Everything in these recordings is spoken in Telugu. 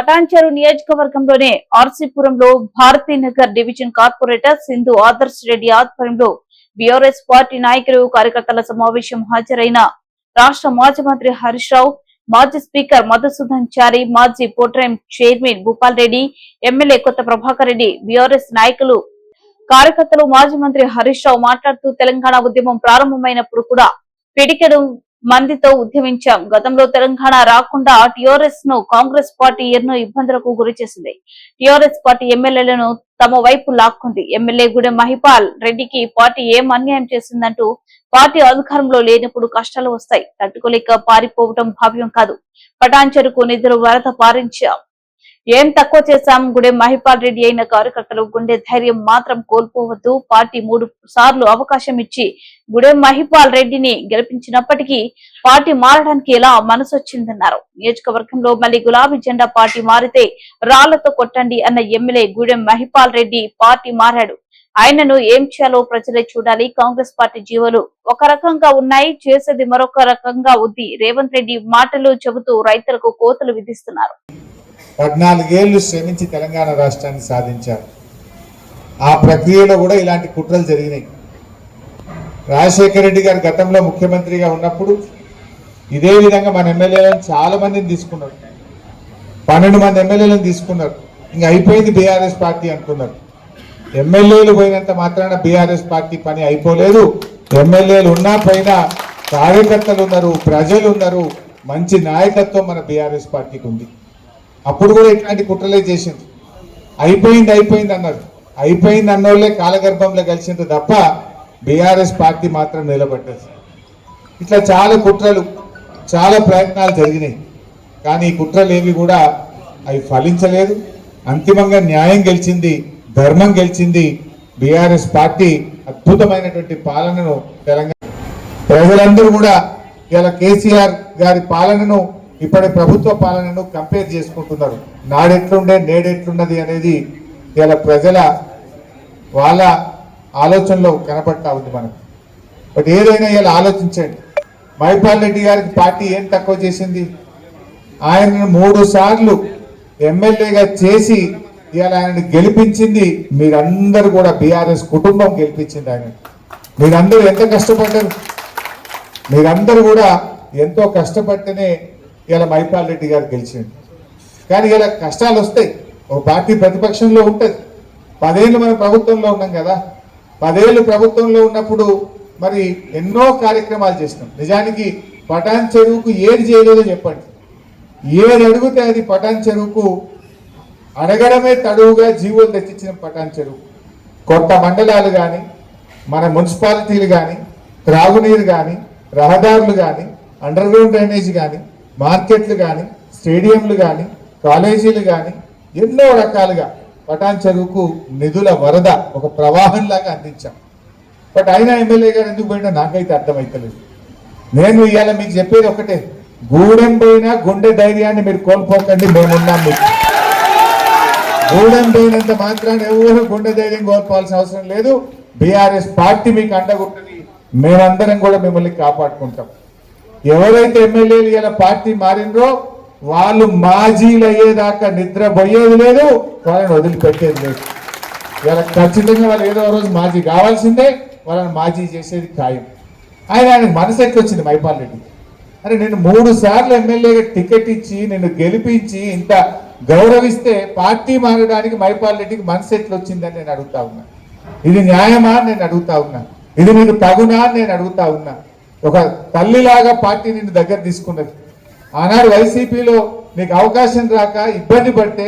పటాన్చెరు నియోజకవర్గంలోనే ఆర్సీపురంలో భారతీనగర్ డివిజన్ కార్పొరేటర్ సింధు ఆదర్శ్ రెడ్డి ఆధ్వర్యంలో బీఆర్ఎస్ పార్టీ నాయకులు కార్యకర్తల సమావేశం హాజరైన రాష్ట్ర మాజీ మంత్రి హరీష్ రావు మాజీ స్పీకర్ మధుసూదన్ చారి మాజీ పోట్రైం chairman Bhupal Reddy MLA Kotha Prabhakar Reddy BRS నాయకులు కార్యకర్తలు మాజీ మంత్రి హరీష్ రావు మాట్లాడుతూ తెలంగాణ ఉద్యమం ప్రారంభమైనప్పుడు కూడా పిడికెడు మందితో ఉద్యమించాం. గతంలో తెలంగాణ రాకుండా టిఆర్ఎస్ను కాంగ్రెస్ పార్టీ ఎన్నో ఇబ్బందులకు గురి చేసింది. టిఆర్ఎస్ పార్టీ ఎమ్మెల్యేలను తమ వైపు లాక్కుంది. ఎమ్మెల్యే గుడె మహిపాల్ రెడ్డికి పార్టీ ఏం అన్యాయం చేసిందంటూ పార్టీ అధికారంలో లేనప్పుడు కష్టాలు వస్తాయి. తట్టుకోలేక పారిపోవటం భావ్యం కాదు. పటాన్ చెరుకు నిధులు వరద పారించాం. ఏం తక్కువ చేశాం? గుడెం మహిపాల్ రెడ్డి అయిన కార్యకర్తలు గుండె ధైర్యం మాత్రం కోల్పోవద్దు. పార్టీ మూడు సార్లు అవకాశం ఇచ్చి గుడెం మహిపాల్ రెడ్డిని గెలిపించినప్పటికీ పార్టీ మారడానికి ఎలా మనసు వచ్చిందన్నారు. నియోజకవర్గంలో మళ్ళీ గులాబీ జెండా పార్టీ మారితే రాళ్ళతో కొట్టండి అన్న ఎమ్మెల్యే గుడెం మహిపాల్ రెడ్డి పార్టీ మారాడు. ఆయనను ఏం చేయాలో ప్రజలే చూడాలి. కాంగ్రెస్ పార్టీ జీవోలు ఒక రకంగా ఉన్నాయి చేసేది మరొక రకంగా ఉంది. రేవంత్ రెడ్డి మాటలు చెబుతూ రైతులకు కోతలు విధిస్తున్నారు. పద్నాలుగేళ్ళు శ్రమించి తెలంగాణ రాష్ట్రాన్ని సాధించారు. ఆ ప్రక్రియలో కూడా ఇలాంటి కుట్రలు జరిగినాయి. రాజశేఖర రెడ్డి గారు గతంలో ముఖ్యమంత్రిగా ఉన్నప్పుడు ఇదే విధంగా మన ఎమ్మెల్యేలను చాలా మందిని తీసుకున్నారు. పన్నెండు మంది ఎమ్మెల్యేలను తీసుకున్నారు. ఇంక అయిపోయింది బీఆర్ఎస్ పార్టీ అనుకున్నారు. ఎమ్మెల్యేలు పోయినంత మాత్రాన బీఆర్ఎస్ పార్టీ పని అయిపోలేదు. ఎమ్మెల్యేలు ఉన్నా పైన కార్యకర్తలు ఉన్నారు ప్రజలు ఉన్నారు మంచి నాయకత్వం మన బీఆర్ఎస్ పార్టీకి ఉంది. అప్పుడు కూడా ఇట్లాంటి కుట్రలే చేసింది అయిపోయింది అయిపోయింది అన్నారు. అయిపోయింది అన్నోళ్ళే కాలగర్భంలో కలిసింది తప్ప బీఆర్ఎస్ పార్టీ మాత్రం నిలబడ్డది. ఇట్లా చాలా కుట్రలు చాలా ప్రయత్నాలు జరిగినాయి. కానీ ఈ కుట్రలు ఏవి కూడా అవి ఫలించలేదు. అంతిమంగా న్యాయం గెలిచింది ధర్మం గెలిచింది బీఆర్ఎస్ పార్టీ అద్భుతమైనటువంటి పాలనను తెలంగాణ ప్రజలందరూ కూడా ఇలా కేసీఆర్ గారి పాలనను ఇప్పటి ప్రభుత్వ పాలనను కంపేర్ చేసుకుంటున్నారు. నాడెట్లుండే నేడెట్లున్నది అనేది ఇలా ప్రజల వాళ్ళ ఆలోచనలో కనపడతా ఉంది మనకు. బట్ ఏదైనా ఇలా ఆలోచించండి. మైపాల్ రెడ్డి గారికి పార్టీ ఏం తక్కువ చేసింది? ఆయనను మూడు సార్లు ఎమ్మెల్యేగా చేసి ఇవాళ ఆయనను గెలిపించింది మీరందరూ కూడా బీఆర్ఎస్ కుటుంబం గెలిపించింది ఆయన. మీరందరూ ఎంత కష్టపడ్డారు? మీరందరూ కూడా ఎంతో కష్టపడితేనే ఇలా మైపాల్ రెడ్డి గారు గెలిచిండు. కానీ ఇలా కష్టాలు వస్తాయి. ఒక పార్టీ ప్రతిపక్షంలో ఉంటుంది. పదేళ్ళు మనం ప్రభుత్వంలో ఉన్నాం కదా. పదేళ్ళు ప్రభుత్వంలో ఉన్నప్పుడు మరి ఎన్నో కార్యక్రమాలు చేసినాం. నిజానికి పటాన్ చెరువుకు ఏది చేయలేదో చెప్పండి. ఏది అడిగితే అది పటాన్ చెరువుకు అడగడమే తడువుగా జీవోలు తెచ్చిచ్చిన పటాన్ చెరువు. కొత్త మండలాలు కానీ మన మున్సిపాలిటీలు కానీ త్రాగునీరు కానీ రహదారులు కానీ అండర్ గ్రౌండ్ డ్రైనేజ్ కానీ మార్కెట్లు కానీ స్టేడియంలు కానీ కాలేజీలు కానీ ఎన్నో రకాలుగా పటాన్ చెరువుకు నిధుల వరద ఒక ప్రవాహంలాగా అందించాం. బట్ అయినా ఎమ్మెల్యే గారు ఎందుకు పోయినా నాకైతే అర్థమైతలేదు. నేను ఇవాళ మీకు చెప్పేది ఒకటే గూడెం పోయినా గుండె ధైర్యాన్ని మీరు కోల్పోకండి మేమున్నాం మీకు. గూడెం పోయినంత మాత్రాన్ని ఎవరు గుండె ధైర్యం కోల్పోవాల్సిన అవసరం లేదు. బీఆర్ఎస్ పార్టీ మీకు అండగుంటుంది మేమందరం కూడా మిమ్మల్ని కాపాడుకుంటాం. ఎవరైతే ఎమ్మెల్యేలు ఇలా పార్టీ మారినరో వాళ్ళు మాజీలు అయ్యేదాకా నిద్ర పోయేది లేదు వాళ్ళని వదిలిపెట్టేది లేదు. ఇలా ఖచ్చితంగా వాళ్ళు ఏదో ఒక రోజు మాజీ కావాల్సిందే వాళ్ళని మాజీ చేసేది ఖాయం. ఆయన ఆయన మనసు ఎక్కొచ్చింది మైపాల్ రెడ్డి. అరే నేను మూడు సార్లు ఎమ్మెల్యేగా టికెట్ ఇచ్చి నిన్ను గెలిపించి ఇంత గౌరవిస్తే పార్టీ మారడానికి మైపాల్ రెడ్డికి మనసు ఎట్లా వచ్చిందని నేను అడుగుతా ఉన్నా. ఇది న్యాయమా నేను అడుగుతా ఉన్నా. ఇది నీకు తగునా నేను అడుగుతా ఉన్నా. ఒక తల్లిలాగా పార్టీ నిన్ను దగ్గర తీసుకున్నది. ఆనాడు వైసీపీలో నీకు అవకాశం రాక ఇబ్బంది పడితే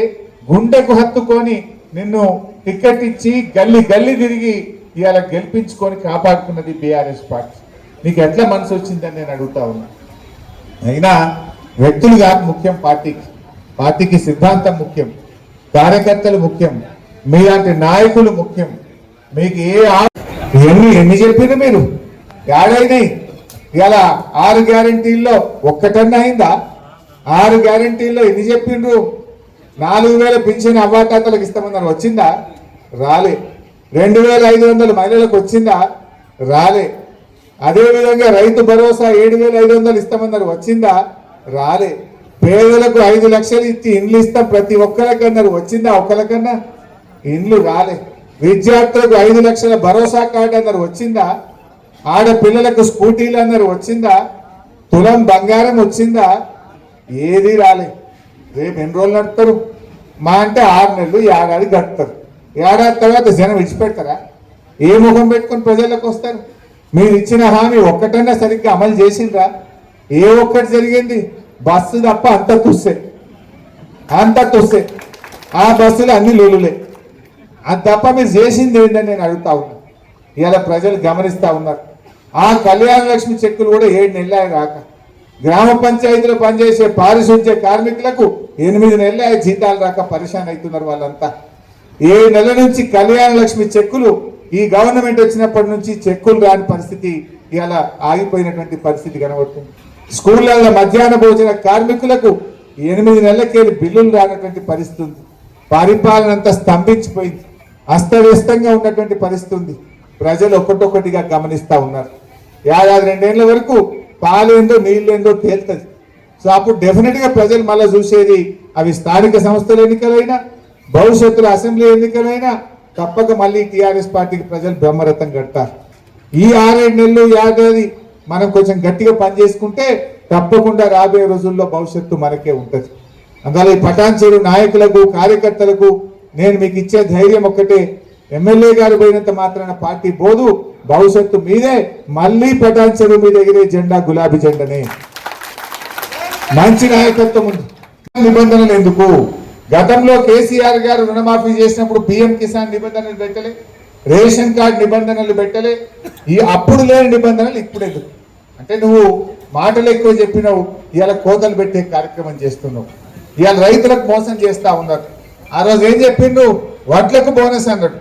గుండెకు హత్తుకొని నిన్ను టికెట్ ఇచ్చి గల్లి గల్లి తిరిగి ఇవాళ గెలిపించుకొని కాపాడుకున్నది బీఆర్ఎస్ పార్టీ. నీకు ఎట్లా మనసు వచ్చిందని నేను అడుగుతా ఉన్నా. అయినా వ్యక్తులు కాదు ముఖ్యం పార్టీకి. పార్టీకి సిద్ధాంతం ముఖ్యం. కార్యకర్తలు ముఖ్యం. మీలాంటి నాయకులు ముఖ్యం. మీకు ఏ ఎన్ని ఎన్ని చెప్పిండ్రు మీరు? యాడైనాయి? ఇవాళ ఆరు గ్యారంటీల్లో ఒక్కటన్నా అయిందా? ఆరు గ్యారంటీల్లో ఎన్ని చెప్పిండ్రు? నాలుగు వేల పింఛన్ అవ్వాటాతలకు ఇస్తామన్నారు. వచ్చిందా? రాలే. రెండు వేల ఐదు వందలు మహిళలకు వచ్చిందా? రాలే. అదేవిధంగా రైతు భరోసా ఏడు వేల ఐదు వందలు ఇస్తామన్నారు. వచ్చిందా? రాలే. పేదలకు ఐదు లక్షలు ఇచ్చి ఇండ్లు ఇస్తాం ప్రతి ఒక్కరికన్నారు. వచ్చిందా? ఒక్కరికన్నా ఇండ్లు రాలే. విద్యార్థులకు ఐదు లక్షల భరోసా కార్డు అన్నారు. వచ్చిందా? ఆడపిల్లలకు స్కూటీలు అన్నారు వచ్చిందా? తులం బంగారం వచ్చిందా? ఏది రాలే. రేపు ఎన్ని రోజులు నడుపుతారు? మా అంటే ఆరు నెలలు ఏడాది గడుపుతారు. ఏడాది తర్వాత జనం విడిచిపెడతారా? ఏ ముఖం పెట్టుకొని ప్రజలకు వస్తారు? మీరు ఇచ్చిన హామీ ఒక్కటన్నా సరిగ్గా అమలు చేసిండ్రా? ఏ ఒక్కటి జరిగింది? బస్సు తప్ప అంత తుస్సే. అంత తుస్సే. ఆ బస్సులు అన్ని లోలులే అది తప్ప మీరు చేసింది ఏంటని నేను అడుగుతా ఉన్నా. ఇలా ప్రజలు గమనిస్తూ ఉన్నారు. ఆ కళ్యాణ లక్ష్మి చెక్కులు కూడా ఏడు నెలలు రాక గ్రామ పంచాయతీలో పనిచేసే పారిశుద్ధ్య కార్మికులకు ఎనిమిది నెలలే జీతాలు రాక పరిశాన్ అవుతున్నారు వాళ్ళంతా. ఏడు నెలల నుంచి కళ్యాణ లక్ష్మి చెక్కులు ఈ గవర్నమెంట్ వచ్చినప్పటి నుంచి చెక్కులు రాని పరిస్థితి ఇలా ఆగిపోయినటువంటి పరిస్థితి కనబడుతుంది. స్కూళ్ళల్లో మధ్యాహ్న భోజన కార్మికులకు ఎనిమిది నెలలకేళ్ళు బిల్లులు రానటువంటి పరిస్థితి ఉంది. పరిపాలన అంతా స్తంభించిపోయింది. అస్తవ్యస్తంగా ఉన్నటువంటి పరిస్థితి ఉంది. ప్రజలు ఒక్కటొక్కటిగా గమనిస్తూ ఉన్నారు. ఏడాది రెండేళ్ళ వరకు పాలేందో నీళ్ళేందో తేలుతుంది. సో అప్పుడు డెఫినెట్గా ప్రజలు మళ్ళీ చూసేది అవి స్థానిక సంస్థల ఎన్నికలైనా భవిష్యత్తులో అసెంబ్లీ ఎన్నికలైనా తప్పక మళ్ళీ టీఆర్ఎస్ పార్టీకి ప్రజలు బ్రహ్మరథం కడతారు. ఈ ఆరేడు నెలలు ఏడాది మనం కొంచెం గట్టిగా పనిచేసుకుంటే తప్పకుండా రాబోయే రోజుల్లో భవిష్యత్తు మనకే ఉంటుంది. అందువల్ల ఈ పటాన్చేరు నాయకులకు కార్యకర్తలకు నేను మీకు ఇచ్చే ధైర్యం ఒక్కటే. ఎమ్మెల్యే గారు పోయినంత మాత్రాన పార్టీ పోదు. భవిష్యత్తు మీదే మళ్ళీ పటాన్చేరు మీద ఎగిరే జెండా గులాబీ జెండనే. మంచి నాయకత్వం ఉంది. నిబంధనలు ఎందుకు? గతంలో కేసీఆర్ గారు రుణమాఫీ చేసినప్పుడు పిఎం కిసాన్ నిబంధనలు పెట్టలే రేషన్ కార్డ్ నిబంధనలు పెట్టలే. ఈ అప్పుడు లేని నిబంధనలు ఇప్పుడు ఎందుకు? అంటే నువ్వు మాటలు ఎక్కువ చెప్పినావు ఇవాళ కోతలు పెట్టే కార్యక్రమం చేస్తున్నావు. ఇవాళ రైతులకు మోసం చేస్తా ఉన్నారు. ఆ రోజు ఏం చెప్పిండు వడ్లకు బోనస్ అన్నాడు.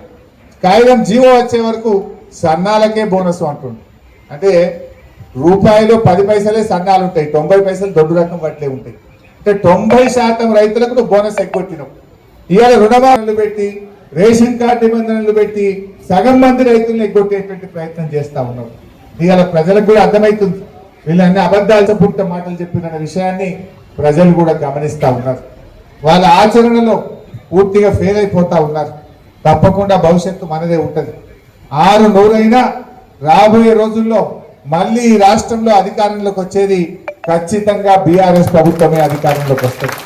కాగితం జీవో వచ్చే వరకు సన్నాలకే బోనస్ అంటుండు. అంటే రూపాయలు పది పైసలే సన్నాలు ఉంటాయి తొంభై పైసలు దొడ్డు రకం వాటిలే ఉంటాయి. అంటే తొంభై శాతం రైతులకు నువ్వు బోనస్ ఎగ్గొట్టినావు ఇవాళ రుణమాలు పెట్టి రేషన్ కార్డు నిబంధనలు పెట్టి సగం మంది రైతులను ఎగ్గొట్టేటువంటి ప్రయత్నం చేస్తా ఉన్నావు. ఇవాళ ప్రజలకు కూడా అర్థమవుతుంది వీళ్ళన్ని అబద్ధాలు పుట్ట మాటలు చెప్పిన విషయాన్ని ప్రజలు కూడా గమనిస్తూ ఉన్నారు. వాళ్ళ ఆచరణలో పూర్తిగా ఫెయిల్ అయిపోతా ఉన్నారు. తప్పకుండా భవిష్యత్తు మనదే ఉంటుంది. ఆరు నూరైనా రాబోయే రోజుల్లో మళ్ళీ ఈ రాష్ట్రంలో అధికారంలోకి వచ్చేది ఖచ్చితంగా బీఆర్ఎస్ ప్రభుత్వమే అధికారంలోకి వస్తుంది.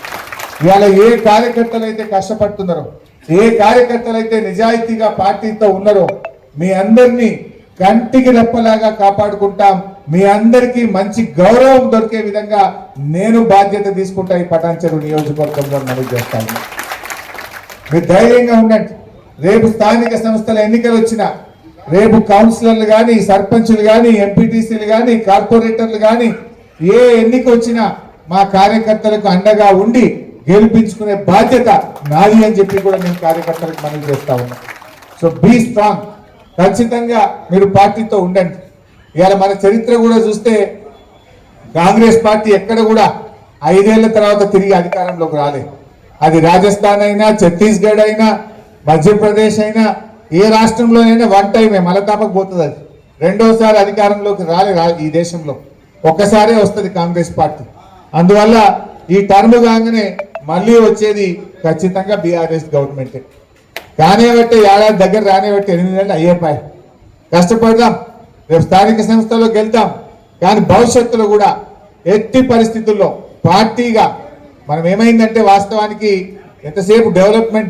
ఇవాళ ఏ కార్యకర్తలు అయితే కష్టపడుతున్నారో ఏ కార్యకర్తలు అయితే నిజాయితీగా పార్టీతో ఉన్నారో మీ అందరినీ కంటికి రెప్పలాగా కాపాడుకుంటాం. మీ అందరికీ మంచి గౌరవం దొరికే విధంగా నేను బాధ్యత తీసుకుంటా ఈ పటాన్చెరు నియోజకవర్గంలో నమోదు చేస్తాను. మీరు ధైర్యంగా ఉండండి. రేపు స్థానిక సంస్థల ఎన్నికలు వచ్చినా రేపు కౌన్సిలర్లు కానీ సర్పంచులు కానీ ఎంపీటీసీలు కానీ కార్పొరేటర్లు కానీ ఏ ఎన్నిక వచ్చినా మా కార్యకర్తలకు అండగా ఉండి గెలిపించుకునే బాధ్యత నాది అని చెప్పి కూడా మేము కార్యకర్తలకు మనం చేస్తా ఉన్నాం. సో బీ స్ట్రాంగ్ ఖచ్చితంగా మీరు పార్టీతో ఉండండి. ఇవాళ మన చరిత్ర కూడా చూస్తే కాంగ్రెస్ పార్టీ ఎక్కడ కూడా ఐదేళ్ళ తర్వాత తిరిగి అధికారంలోకి రాలేదు. అది రాజస్థాన్ అయినా ఛత్తీస్గఢ్ అయినా మధ్యప్రదేశ్ అయినా ఏ రాష్ట్రంలోనైనా వన్ టైమే మళ్ళీ పోతుంది అది. రెండోసారి అధికారంలోకి రాలే ఈ దేశంలో. ఒక్కసారే వస్తుంది కాంగ్రెస్ పార్టీ. అందువల్ల ఈ టర్మ్ కాగానే మళ్ళీ వచ్చేది ఖచ్చితంగా బీఆర్ఎస్ గవర్నమెంటే కానివ్వట్టే ఏడాది దగ్గర రానివట్టే ఎనిమిది నెలలు అయ్యేపాయి కష్టపడదాం. రేపు స్థానిక సంస్థలో వెళ్తాం కానీ భవిష్యత్తులో కూడా ఎట్టి పరిస్థితుల్లో పార్టీగా మనం ఏమైందంటే వాస్తవానికి ఎంతసేపు డెవలప్మెంట్